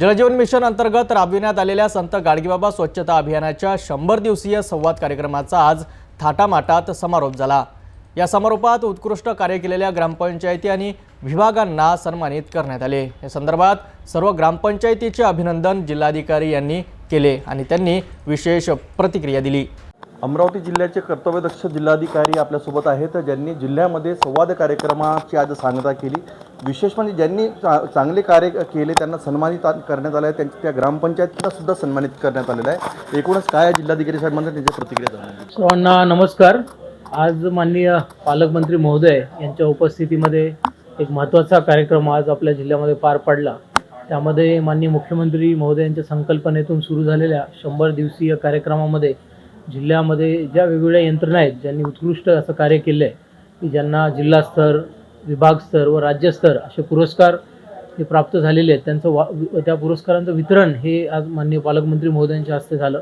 जलजीवन mission अंतर्गत राबविण्यात आलेल्या संत गाडगेबाबा स्वच्छता अभियानाच्या शंभर दिवसीय संवाद कार्यक्रमाचा आज थाटामाटात समारोप झाला. या समारोपात उत्कृष्ट कार्य केलेल्या ग्रामपंचायती आणि विभागांना सन्मानित करण्यात आले. या संदर्भात सर्व ग्रामपंचायतीचे अभिनंदन जिल्हाधिकारी यांनी केले आणि त्यांनी विशेष प्रतिक्रिया दिली. अमरावती जिल्ह्याचे कर्तव्यदक्ष जिल्हाधिकारी आपल्यासोबत आहेत ज्यांनी जिल्ह्यामध्ये संवाद कार्यक्रमाची आज सांगता केली. विशेष म्हणजे ज्यांनी चा चांगले कार्य केले त्यांना सन्मानित करण्यात आलं आहे. त्यांच्या त्या ग्रामपंचायतीला सुद्धा सन्मानित करण्यात आलेलं आहे. एकूणच काय आहे जिल्हाधिकारी साहेबांना त्यांची प्रतिक्रिया जाणून सर्वांना नमस्कार. आज माननीय पालकमंत्री महोदय यांच्या उपस्थितीमध्ये एक महत्त्वाचा कार्यक्रम आज आपल्या जिल्ह्यामध्ये पार पडला. त्यामध्ये माननीय मुख्यमंत्री महोदयांच्या संकल्पनेतून सुरू झालेल्या शंभर दिवसीय कार्यक्रमामध्ये जिल्ह्यामध्ये ज्या वेगवेगळ्या यंत्रणा आहेत ज्यांनी उत्कृष्ट असं कार्य केलं आहे की ज्यांना जिल्हास्तर विभागस्तर व राज्यस्तर असे पुरस्कार हे प्राप्त झालेले आहेत. त्यांचं वा त्या पुरस्कारांचं वितरण हे आज माननीय पालकमंत्री महोदयांच्या हस्ते झालं.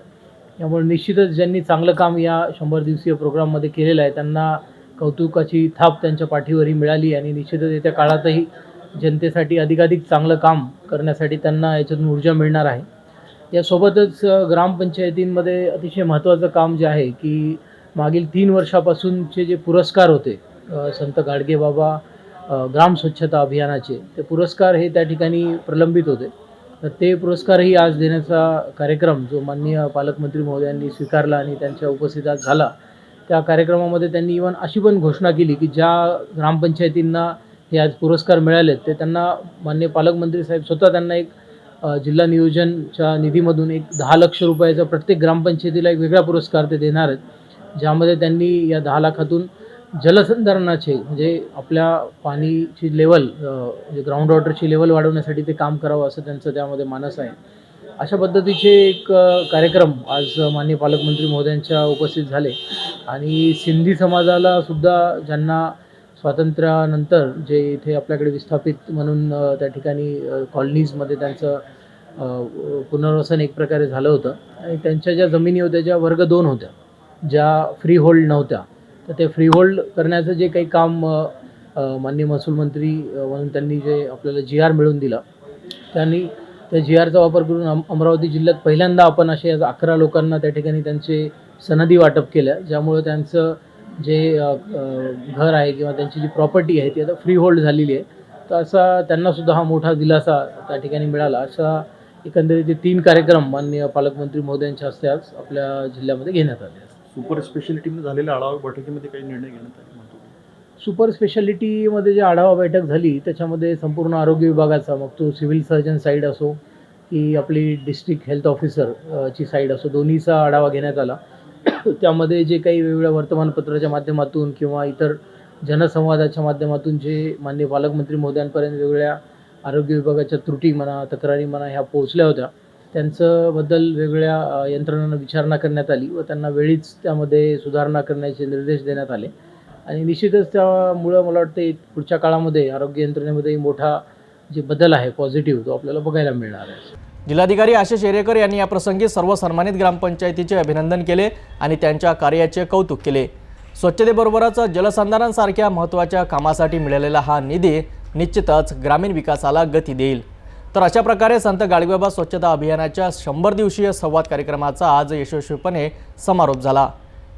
त्यामुळे निश्चितच ज्यांनी चांगलं काम या शंभर दिवसीय प्रोग्राममध्ये केलेलं आहे त्यांना कौतुकाची थाप त्यांच्या पाठीवरही मिळाली आणि निश्चितच येत्या काळातही जनतेसाठी अधिकाधिक चांगलं काम करण्यासाठी त्यांना याच्यातून ऊर्जा मिळणार आहे. यासोबतच ग्रामपंचायतींमध्ये अतिशय महत्त्वाचं काम जे आहे की मागील तीन वर्षापासूनचे जे पुरस्कार होते संत गाडगेबाबा ग्राम स्वच्छता अभियानाचे. ते पुरस्कार हे त्या ठिकाणी प्रलंबित होते. तर ते पुरस्कारही आज देण्याचा कार्यक्रम जो माननीय पालकमंत्री महोदयांनी स्वीकारला आणि त्यांच्या उपस्थितीत झाला त्या कार्यक्रमामध्ये त्यांनी इव्हन अशी पण घोषणा केली की ज्या ग्रामपंचायतींना हे आज पुरस्कार मिळालेत ते त्यांना माननीय पालकमंत्री साहेब स्वतः त्यांना एक जिल्हा नियोजनच्या निधीमधून एक दहा लक्ष रुपयाचा प्रत्येक ग्रामपंचायतीला एक वेगळा पुरस्कार ते देणार आहेत. ज्यामध्ये त्यांनी या दहा लाखातून जलसंधारणाचे म्हणजे आपल्या पाणीची लेवल म्हणजे ग्राउंड वॉटरची लेवल वाढवण्यासाठी ते काम करावं असं त्यांचं त्यामध्ये मानस आहे. अशा पद्धतीचे एक कार्यक्रम आज माननीय पालकमंत्री महोदयांच्या उपस्थित झाले. आणि सिंधी समाजाला सुद्धा ज्यांना स्वातंत्र्यानंतर जे इथे आपल्याकडे विस्थापित म्हणून त्या ठिकाणी कॉलनीजमध्ये त्यांचं पुनर्वसन एक प्रकारे झालं होतं. आणि त्यांच्या ज्या जमिनी होत्या ज्या वर्ग दोन होत्या ज्या फ्री होल्ड नव्हत्या तर ते फ्री होल्ड करण्याचं जे काही काम माननीय महसूल मंत्री म्हणून त्यांनी जे आपल्याला जी आर मिळवून दिला त्यांनी त्या जी आरचा वापर करून अम अमरावती जिल्ह्यात पहिल्यांदा आपण असे अकरा लोकांना त्या ठिकाणी त्यांचे सनदी वाटप केल्या ज्यामुळे त्यांचं जे घर आहे किंवा त्यांची जी प्रॉपर्टी आहे ती आता फ्री होल्ड झालेली आहे. तर असा त्यांनासुद्धा हा मोठा दिलासा त्या ठिकाणी मिळाला. असा एकंदरीत ते तीन कार्यक्रम माननीय पालकमंत्री महोदयांच्या हस्ते आज आपल्या जिल्ह्यामध्ये घेण्यात आले सुपर स्पेशालिटीमध्ये झालेल्या आढावा बैठकीमध्ये काही निर्णय घेण्यात आले सुपर स्पेशालिटीमध्ये जे आढावा बैठक झाली त्याच्यामध्ये संपूर्ण आरोग्य विभागाचा मग तो सिव्हिल सर्जन साईड असो की आपली डिस्ट्रिक्ट हेल्थ ऑफिसर ची साईड असो दोन्हीचा आढावा घेण्यात आला. त्यामध्ये जे काही वेगवेगळ्या वर्तमानपत्राच्या माध्यमातून किंवा इतर जनसंवादाच्या माध्यमातून जे माननीय पालकमंत्री मोद्यांपर्यंत वेगवेगळ्या आरोग्य विभागाच्या त्रुटी म्हणा तक्रारी म्हणा ह्या पोहोचल्या होत्या. त्यांचं वेगवेगळ्या यंत्रणांना विचारणा करण्यात आली व त्यांना वेळीच त्यामध्ये सुधारणा करण्याचे निर्देश देण्यात आले. आणि निश्चितच त्यामुळं मला वाटतं पुढच्या काळामध्ये आरोग्य यंत्रणेमध्ये मोठा जे बदल आहे पॉझिटिव्ह तो आपल्याला बघायला मिळणार आहे. जिल्हाधिकारी आशिष एरेकर यांनी या प्रसंगी सर्व सन्मानित ग्रामपंचायतीचे अभिनंदन केले आणि त्यांच्या कार्याचे कौतुक केले. स्वच्छतेबरोबरच जलसंधारणासारख्या महत्त्वाच्या कामासाठी मिळालेला हा निधी निश्चितच ग्रामीण विकासाला गती देईल. तर अशा प्रकारे संत गाडगेबाबा स्वच्छता अभियानाच्या शंभर दिवसीय संवाद कार्यक्रमाचा आज यशस्वीपणे समारोप झाला.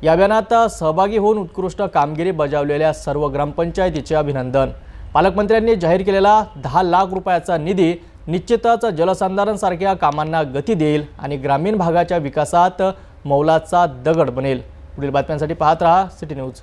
या अभियानात सहभागी होऊन उत्कृष्ट कामगिरी बजावलेल्या सर्व ग्रामपंचायतीचे अभिनंदन. पालकमंत्र्यांनी जाहीर केलेला दहा लाख रुपयाचा निधी निश्चितच जलसंधारणसारख्या कामांना गती देईल आणि ग्रामीण भागाच्या विकासात मौलाचा दगड बनेल. पुढील बातम्यांसाठी पाहत रहा सिटी न्यूज.